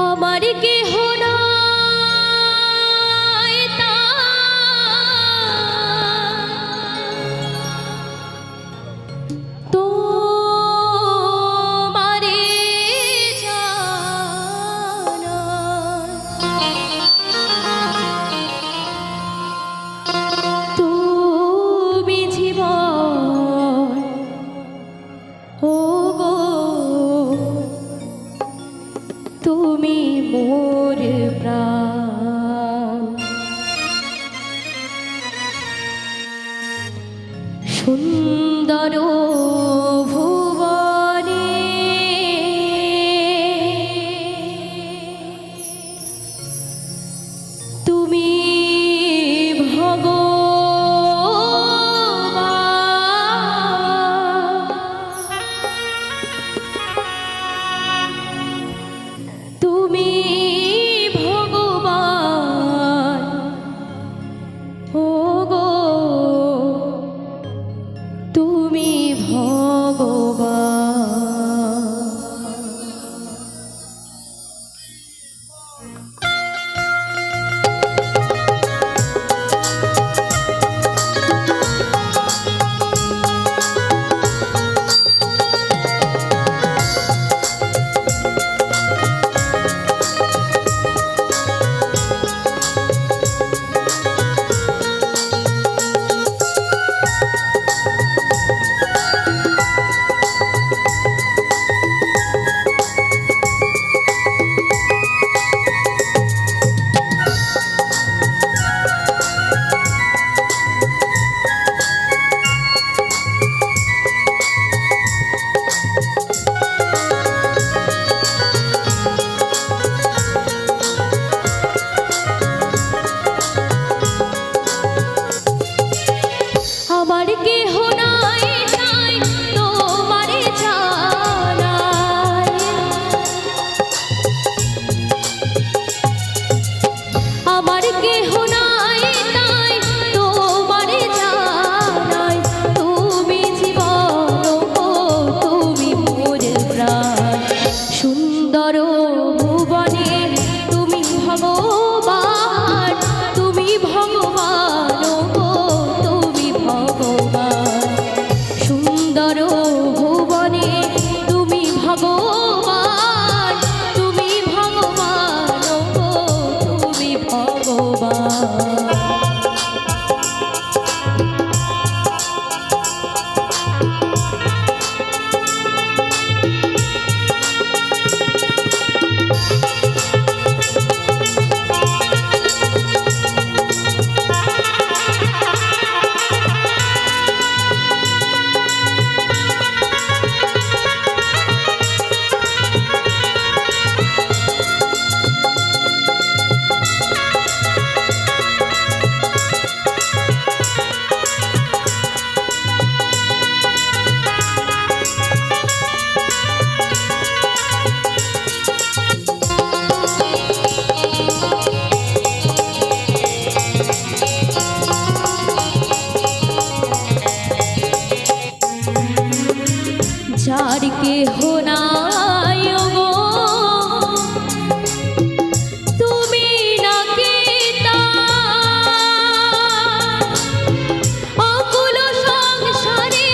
আমার কেহ না তুমি মোর প্রাণ যার কেহ নাই গো তুমি নাকি অকুল সংসারে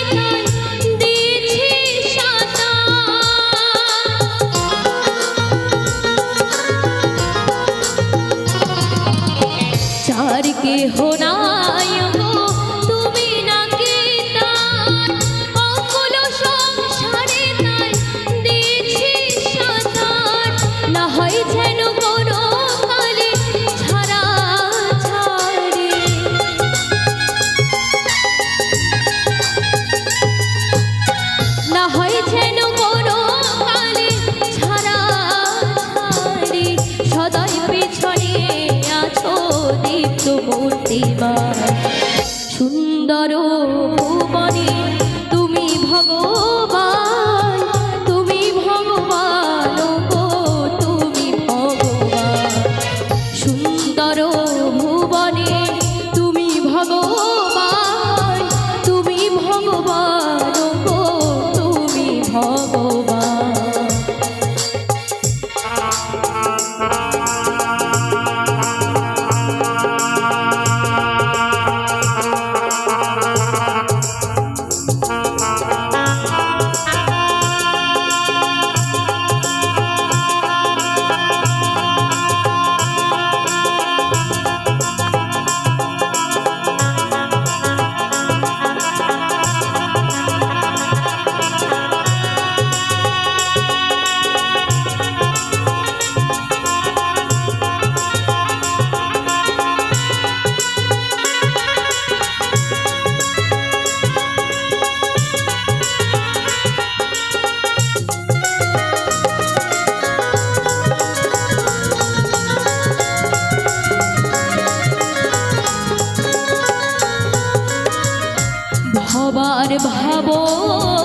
দিয়েছি সাতা। যার কেহ না ভাবো